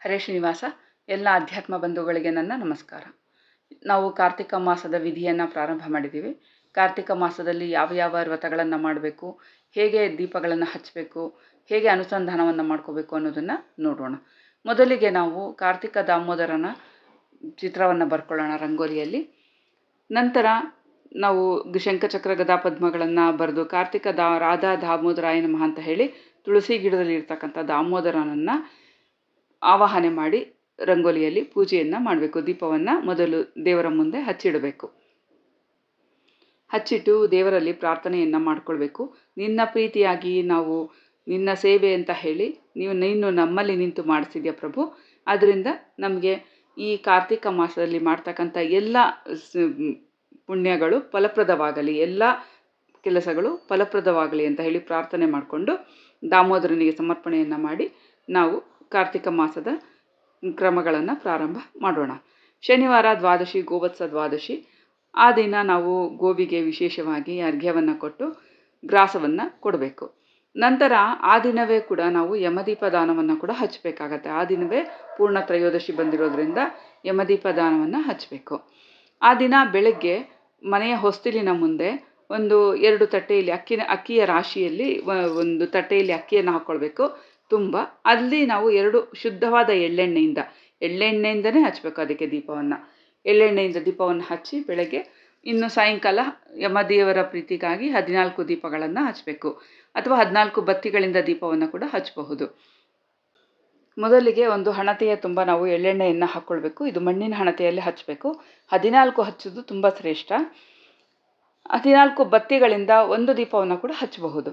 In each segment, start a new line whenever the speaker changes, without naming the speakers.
ಹರೇ ಶ್ರೀನಿವಾಸ ಎಲ್ಲ ಅಧ್ಯಾತ್ಮ ಬಂಧುಗಳಿಗೆ ನನ್ನ ನಮಸ್ಕಾರ. ನಾವು ಕಾರ್ತಿಕ ಮಾಸದ ವಿಧಿಯನ್ನು ಪ್ರಾರಂಭ ಮಾಡಿದ್ದೀವಿ. ಕಾರ್ತಿಕ ಮಾಸದಲ್ಲಿ ಯಾವ ಯಾವ ವ್ರತಗಳನ್ನು ಮಾಡಬೇಕು, ಹೇಗೆ ದೀಪಗಳನ್ನು ಹಚ್ಚಬೇಕು ಹೇಗೆ ಅನುಸಂಧಾನವನ್ನು ಮಾಡ್ಕೋಬೇಕು ಅನ್ನೋದನ್ನು ನೋಡೋಣ. ಮೊದಲಿಗೆ ನಾವು ಕಾರ್ತಿಕ ದಾಮೋದರನ ಚಿತ್ರವನ್ನು ಬರ್ಕೊಳ್ಳೋಣ ರಂಗೋಲಿಯಲ್ಲಿ. ನಂತರ ನಾವು ಶಂಖಚಕ್ರ ಗದಾ ಪದ್ಮಗಳನ್ನು ಬರೆದು ಕಾರ್ತಿಕ ದಾ ರಾಧಾ ದಾಮೋದರಾಯ ನಮಃ ಅಂತ ಹೇಳಿ ತುಳಸಿ ಗಿಡದಲ್ಲಿ ಇರ್ತಕ್ಕಂಥ ದಾಮೋದರನನ್ನು ಆವಾಹನೆ ಮಾಡಿ ರಂಗೋಲಿಯಲ್ಲಿ ಪೂಜೆಯನ್ನು ಮಾಡಬೇಕು. ದೀಪವನ್ನು ಮೊದಲು ದೇವರ ಮುಂದೆ ಹಚ್ಚಿಡಬೇಕು. ಹಚ್ಚಿಟ್ಟು ದೇವರಲ್ಲಿ ಪ್ರಾರ್ಥನೆಯನ್ನು ಮಾಡಿಕೊಳ್ಬೇಕು. ನಿನ್ನ ಪ್ರೀತಿಯಾಗಿ ನಾವು ನಿನ್ನ ಸೇವೆ ಅಂತ ಹೇಳಿ ನೀವು ನೀನು ನಮ್ಮಲ್ಲಿ ನಿಂತು ಮಾಡಿಸಿದ್ಯಾ ಪ್ರಭು? ಅದರಿಂದ ನಮಗೆ ಈ ಕಾರ್ತಿಕ ಮಾಸದಲ್ಲಿ ಮಾಡ್ತಕ್ಕಂಥ ಎಲ್ಲ ಪುಣ್ಯಗಳು ಫಲಪ್ರದವಾಗಲಿ, ಎಲ್ಲ ಕೆಲಸಗಳು ಫಲಪ್ರದವಾಗಲಿ ಅಂತ ಹೇಳಿ ಪ್ರಾರ್ಥನೆ ಮಾಡಿಕೊಂಡು ದಾಮೋದರನಿಗೆ ಸಮರ್ಪಣೆಯನ್ನು ಮಾಡಿ ನಾವು ಕಾರ್ತಿಕ ಮಾಸದ ಕ್ರಮಗಳನ್ನು ಪ್ರಾರಂಭ ಮಾಡೋಣ. ಶನಿವಾರ ದ್ವಾದಶಿ, ಗೋವತ್ಸ ದ್ವಾದಶಿ. ಆ ದಿನ ನಾವು ಗೋವಿಗೆ ವಿಶೇಷವಾಗಿ ಅರ್ಘ್ಯವನ್ನು ಕೊಟ್ಟು ಗ್ರಾಸವನ್ನು ಕೊಡಬೇಕು. ನಂತರ ಆ ದಿನವೇ ಕೂಡ ನಾವು ಯಮದೀಪ ದಾನವನ್ನು ಕೂಡ ಹಚ್ಚಬೇಕಾಗತ್ತೆ ಆ ದಿನವೇ ಪೂರ್ಣ ತ್ರಯೋದಶಿ ಬಂದಿರೋದ್ರಿಂದ ಯಮದೀಪ ದಾನವನ್ನು ಹಚ್ಚಬೇಕು ಆ ದಿನ ಬೆಳಗ್ಗೆ ಮನೆಯ ಹೊಸ್ತಿಲಿನ ಮುಂದೆ ಒಂದು ಎರಡು ತಟ್ಟೆಯಲ್ಲಿ ಅಕ್ಕಿನ, ಅಕ್ಕಿಯ ರಾಶಿಯಲ್ಲಿ ಒಂದು ತಟ್ಟೆಯಲ್ಲಿ ಅಕ್ಕಿಯನ್ನು ಹಾಕ್ಕೊಳ್ಬೇಕು ತುಂಬ. ಅಲ್ಲಿ ನಾವು ಎರಡು ಶುದ್ಧವಾದ ಎಳ್ಳೆಣ್ಣೆಯಿಂದ, ಎಳ್ಳೆಣ್ಣೆಯಿಂದನೇ ಹಚ್ಚಬೇಕು ಅದಕ್ಕೆ ದೀಪವನ್ನು. ಎಳ್ಳೆಣ್ಣೆಯಿಂದ ದೀಪವನ್ನು ಹಚ್ಚಿ ಬೆಳಗ್ಗೆ ಇನ್ನು ಸಾಯಂಕಾಲ ಯಮದೇವರ ಪ್ರೀತಿಗಾಗಿ ಹದಿನಾಲ್ಕು ದೀಪಗಳನ್ನು ಹಚ್ಚಬೇಕು ಅಥವಾ ಹದಿನಾಲ್ಕು ಬತ್ತಿಗಳಿಂದ ದೀಪವನ್ನು ಕೂಡ ಹಚ್ಚಬಹುದು ಮೊದಲಿಗೆ ಒಂದು ಹಣತೆಯ ತುಂಬ ನಾವು ಎಳ್ಳೆಣ್ಣೆಯನ್ನು ಹಾಕ್ಕೊಳ್ಬೇಕು ಇದು ಮಣ್ಣಿನ ಹಣತೆಯಲ್ಲಿ ಹಚ್ಚಬೇಕು ಹದಿನಾಲ್ಕು ಹಚ್ಚೋದು ತುಂಬ ಶ್ರೇಷ್ಠ. ಹದಿನಾಲ್ಕು ಬತ್ತಿಗಳಿಂದ ಒಂದು ದೀಪವನ್ನು ಕೂಡ ಹಚ್ಚಬಹುದು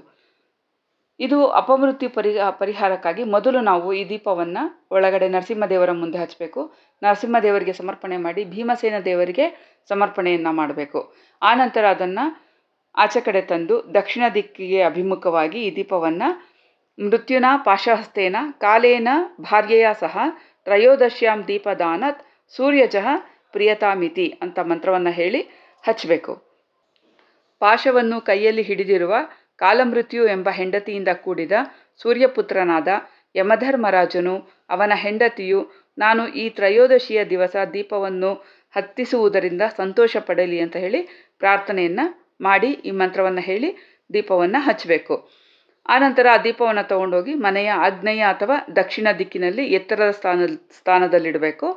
ಇದು ಅಪಮೃತ್ಯು ಪರಿಹ ಪರಿಹಾರಕ್ಕಾಗಿ ಮೊದಲು ನಾವು ಈ ದೀಪವನ್ನು ಒಳಗಡೆ ನರಸಿಂಹದೇವರ ಮುಂದೆ ಹಚ್ಚಬೇಕು ನರಸಿಂಹದೇವರಿಗೆ ಸಮರ್ಪಣೆ ಮಾಡಿ ಭೀಮಸೇನ ದೇವರಿಗೆ ಸಮರ್ಪಣೆಯನ್ನು ಮಾಡಬೇಕು. ಆನಂತರ ಅದನ್ನು ಆಚೆ ಕಡೆ ತಂದು ದಕ್ಷಿಣ ದಿಕ್ಕಿಗೆ ಅಭಿಮುಖವಾಗಿ ಈ ದೀಪವನ್ನು ಮೃತ್ಯುನ ಪಾಶಹಸ್ತೇನ ಕಾಲೇನ ಭಾರ್ಯೆಯ ಸಹ ತ್ರಯೋದಶ್ಯಾಂ ದೀಪದಾನತ್ ಸೂರ್ಯಜಃ ಪ್ರಿಯತಾಮಿತಿ ಅಂತ ಮಂತ್ರವನ್ನು ಹೇಳಿ ಹಚ್ಚಬೇಕು ಪಾಶವನ್ನು ಕೈಯಲ್ಲಿ ಹಿಡಿದಿರುವ ಕಾಲಮೃತ್ಯು ಎಂಬ ಹೆಂಡತಿಯಿಂದ ಕೂಡಿದ ಸೂರ್ಯಪುತ್ರನಾದ ಯಮಧರ್ಮರಾಜನು ಅವನ ಹೆಂಡತಿಯು, ನಾನು ಈ ತ್ರಯೋದಶಿಯ ದಿವಸ ದೀಪವನ್ನು ಹತ್ತಿಸುವುದರಿಂದ ಸಂತೋಷ ಪಡಲಿ ಅಂತ ಹೇಳಿ ಪ್ರಾರ್ಥನೆಯನ್ನು ಮಾಡಿ ಈ ಮಂತ್ರವನ್ನು ಹೇಳಿ ದೀಪವನ್ನು ಹಚ್ಚಬೇಕು ಆನಂತರ ಆ ದೀಪವನ್ನು ತಗೊಂಡೋಗಿ ಮನೆಯ ಆಗ್ನೇಯ ಅಥವಾ ದಕ್ಷಿಣ ದಿಕ್ಕಿನಲ್ಲಿ ಎತ್ತರದ ಸ್ಥಾನ ಸ್ಥಾನದಲ್ಲಿಡಬೇಕು.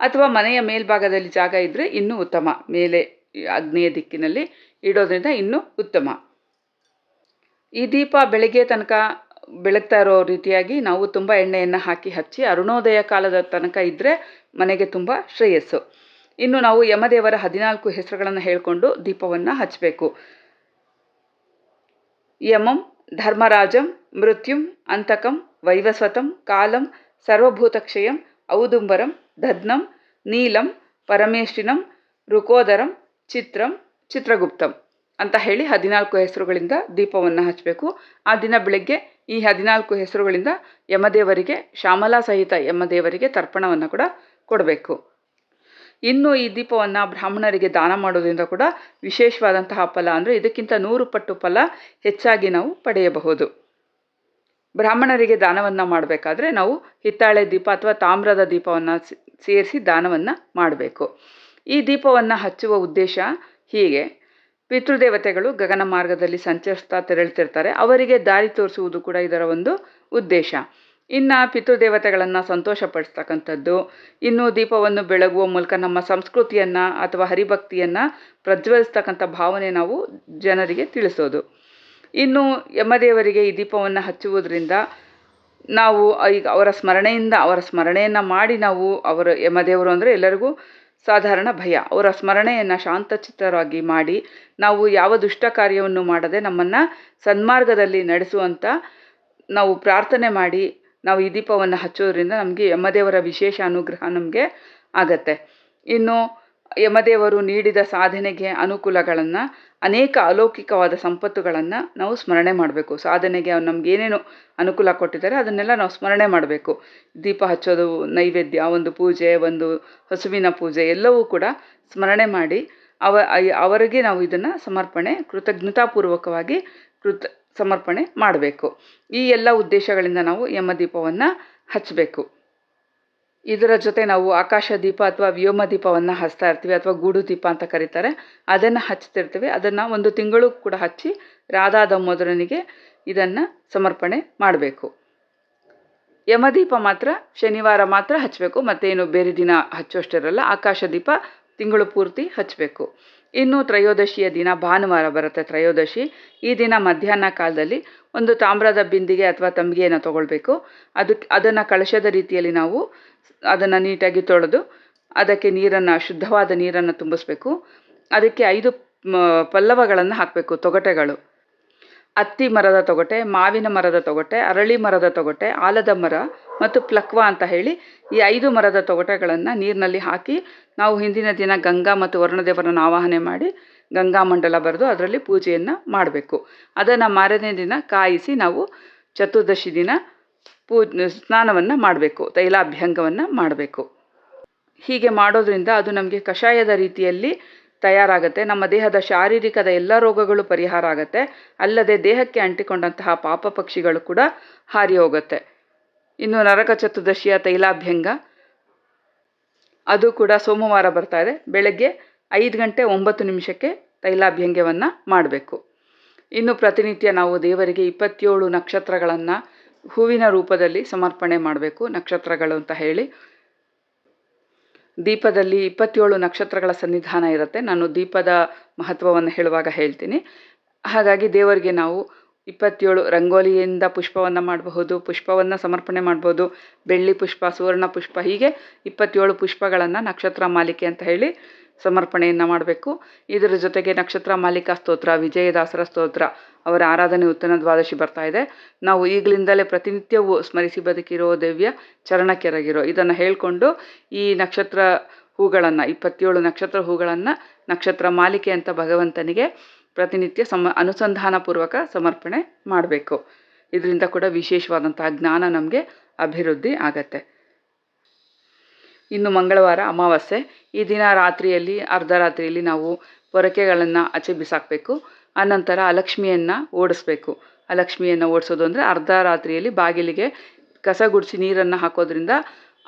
ಅಥವಾ ಮನೆಯ ಮೇಲ್ಭಾಗದಲ್ಲಿ ಜಾಗ ಇದ್ದರೆ ಇನ್ನೂ ಉತ್ತಮ. ಮೇಲೆ ಆಗ್ನೇಯ ದಿಕ್ಕಿನಲ್ಲಿ ಇಡೋದ್ರಿಂದ ಇನ್ನೂ ಉತ್ತಮ. ಈ ದೀಪ ಬೆಳಗ್ಗೆ ತನಕ ಬೆಳಗ್ತಾ ಇರೋ ರೀತಿಯಾಗಿ ನಾವು ತುಂಬ ಎಣ್ಣೆಯನ್ನು ಹಾಕಿ ಹಚ್ಚಿ ಅರುಣೋದಯ ಕಾಲದ ತನಕ ಇದ್ದರೆ ಮನೆಗೆ ತುಂಬ ಶ್ರೇಯಸ್ಸು. ಇನ್ನು ನಾವು ಯಮದೇವರ ಹದಿನಾಲ್ಕು ಹೆಸರುಗಳನ್ನು ಹೇಳಿಕೊಂಡು ದೀಪವನ್ನು ಹಚ್ಚಬೇಕು ಯಮಂ, ಧರ್ಮರಾಜಂ, ಮೃತ್ಯುಂ, ಅಂತಕಂ, ವೈವಸ್ವತಂ, ಕಾಲಂ, ಸರ್ವಭೂತಕ್ಷಯಂ, ಔದುಂಬರಂ, ದದ್ನಂ, ನೀಲಂ ಪರಮೇಶ್ವಿನಂ ರುಕೋದರಂ, ಚಿತ್ರಂ, ಚಿತ್ರಗುಪ್ತಂ. ಅಂತ ಹೇಳಿ ಹದಿನಾಲ್ಕು ಹೆಸರುಗಳಿಂದ ದೀಪವನ್ನು ಹಚ್ಚಬೇಕು ಆ ದಿನ ಬೆಳಗ್ಗೆ ಈ ಹದಿನಾಲ್ಕು ಹೆಸರುಗಳಿಂದ ಯಮದೇವರಿಗೆ, ಶ್ಯಾಮಲಾ ಸಹಿತ ಯಮದೇವರಿಗೆ ತರ್ಪಣವನ್ನು ಕೂಡ ಕೊಡಬೇಕು. ಇನ್ನು ಈ ದೀಪವನ್ನು ಬ್ರಾಹ್ಮಣರಿಗೆ ದಾನ ಮಾಡೋದ್ರಿಂದ ಕೂಡ ವಿಶೇಷವಾದಂತಹ ಫಲ ಅಂದರೆ ಇದಕ್ಕಿಂತ ನೂರು ಪಟ್ಟು ಫಲ ಹೆಚ್ಚಾಗಿ ನಾವು ಪಡೆಯಬಹುದು. ಬ್ರಾಹ್ಮಣರಿಗೆ ದಾನವನ್ನು ಮಾಡಬೇಕಾದ್ರೆ ನಾವು ಹಿತ್ತಾಳೆ ದೀಪ ಅಥವಾ ತಾಮ್ರದ ದೀಪವನ್ನು ಸೇರಿಸಿ ದಾನವನ್ನು ಮಾಡಬೇಕು. ಈ ದೀಪವನ್ನು ಹಚ್ಚುವ ಉದ್ದೇಶ ಹೀಗೆ. ಪಿತೃದೇವತೆಗಳು ಗಗನ ಮಾರ್ಗದಲ್ಲಿ ಸಂಚರಿಸ್ತಾ ತೆರಳ್ತಿರ್ತಾರೆ. ಅವರಿಗೆ ದಾರಿ ತೋರಿಸುವುದು ಕೂಡ ಇದರ ಒಂದು ಉದ್ದೇಶ. ಇನ್ನು ಪಿತೃದೇವತೆಗಳನ್ನು ಸಂತೋಷಪಡಿಸ್ತಕ್ಕಂಥದ್ದು, ಇನ್ನು ದೀಪವನ್ನು ಬೆಳಗುವ ಮೂಲಕ ನಮ್ಮ ಸಂಸ್ಕೃತಿಯನ್ನು ಅಥವಾ ಹರಿಭಕ್ತಿಯನ್ನು ಪ್ರಜ್ವಲಿಸ್ತಕ್ಕಂಥ ಭಾವನೆ ನಾವು ಜನರಿಗೆ ತಿಳಿಸೋದು. ಇನ್ನು ಯಮದೇವರಿಗೆ ಈ ದೀಪವನ್ನು ಹಚ್ಚುವುದರಿಂದ ನಾವು ಈಗ ಅವರ ಸ್ಮರಣೆಯಿಂದ, ಅವರ ಸ್ಮರಣೆಯನ್ನು ಮಾಡಿ ನಾವು ಅವರ ಯಮದೇವರು ಅಂದರೆ ಎಲ್ಲರಿಗೂ ಸಾಧಾರಣ ಭಯ. ಅವರ ಸ್ಮರಣೆಯನ್ನು ಶಾಂತಚಿತ್ತರಾಗಿ ಮಾಡಿ ನಾವು ಯಾವ ದುಷ್ಟ ಕಾರ್ಯವನ್ನು ಮಾಡದೆ ನಮ್ಮನ್ನು ಸನ್ಮಾರ್ಗದಲ್ಲಿ ನಡೆಸುವಂಥ ನಾವು ಪ್ರಾರ್ಥನೆ ಮಾಡಿ ನಾವು ಈ ದೀಪವನ್ನು ಹಚ್ಚೋದ್ರಿಂದ ನಮಗೆ ಯಮದೇವರ ವಿಶೇಷ ಅನುಗ್ರಹ ನಮಗೆ ಆಗತ್ತೆ. ಇನ್ನು ಯಮದೇವರು ನೀಡಿದ ಸಾಧನೆಗೆ ಅನುಕೂಲಗಳನ್ನು, ಅನೇಕ ಅಲೌಕಿಕವಾದ ಸಂಪತ್ತುಗಳನ್ನು ನಾವು ಸ್ಮರಣೆ ಮಾಡಬೇಕು. ಸಾಧನೆಗೆ ನಮ್ಗೆ ಏನೇನು ಅನುಕೂಲ ಕೊಟ್ಟಿದ್ದಾರೆ ಅದನ್ನೆಲ್ಲ ನಾವು ಸ್ಮರಣೆ ಮಾಡಬೇಕು. ದೀಪ ಹಚ್ಚೋದು, ನೈವೇದ್ಯ, ಒಂದು ಪೂಜೆ, ಒಂದು ಹಸುವಿನ ಪೂಜೆ ಎಲ್ಲವೂ ಕೂಡ ಸ್ಮರಣೆ ಮಾಡಿ ಅವ, ಅವರಿಗೆ ನಾವು ಇದನ್ನು ಸಮರ್ಪಣೆ, ಕೃತಜ್ಞತಾಪೂರ್ವಕವಾಗಿ ಕೃತ, ಸಮರ್ಪಣೆ ಮಾಡಬೇಕು. ಈ ಎಲ್ಲ ಉದ್ದೇಶಗಳಿಂದ ನಾವು ಯಮದೀಪವನ್ನು ಹಚ್ಚಬೇಕು ಇದರ ಜೊತೆ ನಾವು ಆಕಾಶ ದೀಪ ಅಥವಾ ವ್ಯೋಮ ದೀಪವನ್ನು ಹಚ್ತಾ ಇರ್ತೀವಿ ಅಥವಾ ಗೂಡು ದೀಪ ಅಂತ ಕರೀತಾರೆ. ಅದನ್ನು ಹಚ್ತಿರ್ತೀವಿ. ಅದನ್ನು ಒಂದು ತಿಂಗಳು ಕೂಡ ಹಚ್ಚಿ ರಾಧಾ ದಾಮೋದರನಿಗೆ ಇದನ್ನು ಸಮರ್ಪಣೆ ಮಾಡಬೇಕು. ಯಮದೀಪ ಮಾತ್ರ, ಶನಿವಾರ ಮಾತ್ರ ಹಚ್ಚಬೇಕು ಮತ್ತೇನು ಬೇರೆ ದಿನ ಹಚ್ಚೋಷ್ಟಿರಲ್ಲ ಆಕಾಶ ದೀಪ ತಿಂಗಳು ಪೂರ್ತಿ ಹಚ್ಚಬೇಕು ಇನ್ನು ತ್ರಯೋದಶಿಯ ದಿನ ಭಾನುವಾರ ಬರುತ್ತೆ ತ್ರಯೋದಶಿ. ಈ ದಿನ ಮಧ್ಯಾಹ್ನ ಕಾಲದಲ್ಲಿ ಒಂದು ತಾಮ್ರದ ಬಿಂದಿಗೆ ಅಥವಾ ತಂಬಿಗೆಯನ್ನು ತಗೊಳ್ಬೇಕು. ಅದಕ್ಕೆ ಅದನ್ನು ಕಳಶದ ರೀತಿಯಲ್ಲಿ ನಾವು ಅದನ್ನು ನೀಟಾಗಿ ತೊಳೆದು ಅದಕ್ಕೆ ನೀರನ್ನು, ಶುದ್ಧವಾದ ನೀರನ್ನು ತುಂಬಿಸ್ಬೇಕು. ಅದಕ್ಕೆ ಐದು ಪಲ್ಲವಗಳನ್ನು ಹಾಕಬೇಕು, ತೊಗಟೆಗಳು. ಅತ್ತಿ ಮರದ ತೊಗಟೆ, ಮಾವಿನ ಮರದ ತೊಗಟೆ, ಅರಳಿ ಮರದ ತೊಗಟೆ, ಆಲದ ಮರ ಮತ್ತು ಪ್ಲಕ್ವ ಅಂತ ಹೇಳಿ ಈ ಐದು ಮರದ ತೊಗಟೆಗಳನ್ನು ನೀರಿನಲ್ಲಿ ಹಾಕಿ ನಾವು ಹಿಂದಿನ ದಿನ ಗಂಗಾ ಮತ್ತು ವರುಣದೇವರನ್ನು ಆವಾಹನೆ ಮಾಡಿ ಗಂಗಾ ಮಂಡಲ ಬರೆದು ಅದರಲ್ಲಿ ಪೂಜೆಯನ್ನು ಮಾಡಬೇಕು. ಅದನ್ನು ಮಾರನೇ ದಿನ ಕಾಯಿಸಿ ನಾವು ಚತುರ್ದಶಿ ದಿನ ಪೂ, ಸ್ನಾನವನ್ನು ಮಾಡಬೇಕು, ತೈಲಾಭ್ಯಂಗವನ್ನು ಮಾಡಬೇಕು. ಹೀಗೆ ಮಾಡೋದ್ರಿಂದ ಅದು ನಮಗೆ ಕಷಾಯದ ರೀತಿಯಲ್ಲಿ ತಯಾರಾಗುತ್ತೆ. ನಮ್ಮ ದೇಹದ ಶಾರೀರಿಕದ ಎಲ್ಲ ರೋಗಗಳು ಪರಿಹಾರ ಆಗುತ್ತೆ. ಅಲ್ಲದೆ ದೇಹಕ್ಕೆ ಅಂಟಿಕೊಂಡಂತಹ ಪಾಪ ಪಕ್ಷಿಗಳು ಕೂಡ ಹಾರಿ ಹೋಗುತ್ತೆ. ಇನ್ನು ನರಕ ಚತುರ್ದಶಿಯ ತೈಲಾಭ್ಯಂಗ. ಅದು ಕೂಡ ಸೋಮವಾರ ಬರ್ತಾ ಇದೆ. ಬೆಳಗ್ಗೆ ಐದು ಗಂಟೆ ಒಂಬತ್ತು ನಿಮಿಷಕ್ಕೆ ತೈಲಾಭ್ಯಂಗ್ಯವನ್ನು ಮಾಡಬೇಕು. ಇನ್ನು ಪ್ರತಿನಿತ್ಯ ನಾವು ದೇವರಿಗೆ ಇಪ್ಪತ್ತೇಳು ನಕ್ಷತ್ರಗಳನ್ನು ಹೂವಿನ ರೂಪದಲ್ಲಿ ಸಮರ್ಪಣೆ ಮಾಡಬೇಕು. ನಕ್ಷತ್ರಗಳು ಅಂತ ಹೇಳಿ. ದೀಪದಲ್ಲಿ ಇಪ್ಪತ್ತೇಳು ನಕ್ಷತ್ರಗಳ ಸನ್ನಿಧಾನ ಇರುತ್ತೆ. ನಾನು ದೀಪದ ಮಹತ್ವವನ್ನು ಹೇಳುವಾಗ ಹೇಳ್ತೀನಿ. ಹಾಗಾಗಿ ದೇವರಿಗೆ ನಾವು ಇಪ್ಪತ್ತೇಳು, ರಂಗೋಲಿಯಿಂದ ಪುಷ್ಪವನ್ನು ಮಾಡಬಹುದು, ಪುಷ್ಪವನ್ನು ಸಮರ್ಪಣೆ ಮಾಡ್ಬೋದು ಬೆಳ್ಳಿ ಪುಷ್ಪ, ಸುವರ್ಣ ಪುಷ್ಪ, ಹೀಗೆ ಇಪ್ಪತ್ತೇಳು ಪುಷ್ಪಗಳನ್ನು ನಕ್ಷತ್ರ ಮಾಲಿಕೆ ಅಂತ ಹೇಳಿ ಸಮರ್ಪಣೆಯನ್ನು ಮಾಡಬೇಕು. ಇದರ ಜೊತೆಗೆ ನಕ್ಷತ್ರ ಮಾಲಿಕಾ ಸ್ತೋತ್ರ, ವಿಜಯದಾಸರ ಸ್ತೋತ್ರ, ಅವರ ಆರಾಧನೆ ಉತ್ತನ ದ್ವಾದಶಿ ಬರ್ತಾ ಇದೆ. ನಾವು ಈಗಲಿಂದಲೇ ಪ್ರತಿನಿತ್ಯವೂ ಸ್ಮರಿಸಿ ಬದುಕಿರೋ ದೇವ್ಯ ಚರಣಕ್ಕೆರಗಿರೋ ಇದನ್ನು ಹೇಳಿಕೊಂಡು ಈ ನಕ್ಷತ್ರ ಹೂಗಳನ್ನು, ಇಪ್ಪತ್ತೇಳು ನಕ್ಷತ್ರ ಹೂಗಳನ್ನು ನಕ್ಷತ್ರ ಮಾಲಿಕೆ ಅಂತ ಭಗವಂತನಿಗೆ ಪ್ರತಿನಿತ್ಯ ಸಮ, ಅನುಸಂಧಾನಪೂರ್ವಕ ಸಮರ್ಪಣೆ ಮಾಡಬೇಕು. ಇದರಿಂದ ಕೂಡ ವಿಶೇಷವಾದಂತಹ ಜ್ಞಾನ ನಮಗೆ ಅಭಿವೃದ್ಧಿ ಆಗತ್ತೆ. ಇನ್ನು ಮಂಗಳವಾರ ಅಮಾವಾಸ್ಯೆ. ಈ ದಿನ ರಾತ್ರಿಯಲ್ಲಿ, ಅರ್ಧ ರಾತ್ರಿಯಲ್ಲಿ ನಾವು ಪೊರಕೆಗಳನ್ನು ಆಚೆ ಬಿಸಾಕಬೇಕು. ಅನಂತರ ಅಲಕ್ಷ್ಮಿಯನ್ನು ಓಡಿಸ್ಬೇಕು. ಅಲಕ್ಷ್ಮಿಯನ್ನು ಓಡಿಸೋದು ಅಂದರೆ ಅರ್ಧ ರಾತ್ರಿಯಲ್ಲಿ ಬಾಗಿಲಿಗೆ ಕಸ ಗುಡಿಸಿ ನೀರನ್ನು ಹಾಕೋದ್ರಿಂದ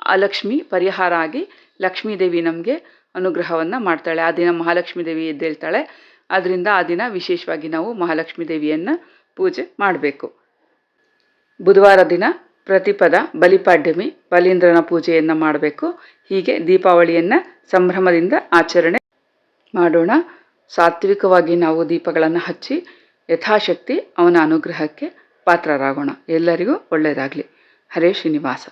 ಅಲಕ್ಷ್ಮಿ ಪರಿಹಾರ ಆಗಿ ಲಕ್ಷ್ಮೀದೇವಿ ನಮಗೆ ಅನುಗ್ರಹವನ್ನು ಮಾಡ್ತಾಳೆ. ಆ ದಿನ ಮಹಾಲಕ್ಷ್ಮೀ ದೇವಿ ಎದ್ದೇಳ್ತಾಳೆ. ಅದರಿಂದ ಆ ದಿನ ವಿಶೇಷವಾಗಿ ನಾವು ಮಹಾಲಕ್ಷ್ಮೀ ದೇವಿಯನ್ನು ಪೂಜೆ ಮಾಡಬೇಕು. ಬುಧವಾರ ದಿನ ಪ್ರತಿಪದ, ಬಲಿಪಾಡ್ಯಮಿ, ಬಲೀಂದ್ರನ ಪೂಜೆಯನ್ನು ಮಾಡಬೇಕು. ಹೀಗೆ ದೀಪಾವಳಿಯನ್ನು ಸಂಭ್ರಮದಿಂದ ಆಚರಣೆ ಮಾಡೋಣ. ಸಾತ್ವಿಕವಾಗಿ ನಾವು ದೀಪಗಳನ್ನು ಹಚ್ಚಿ ಯಥಾಶಕ್ತಿ ಅವನ ಅನುಗ್ರಹಕ್ಕೆ ಪಾತ್ರರಾಗೋಣ. ಎಲ್ಲರಿಗೂ ಒಳ್ಳೆಯದಾಗಲಿ. ಹರೇ ಶ್ರೀನಿವಾಸ.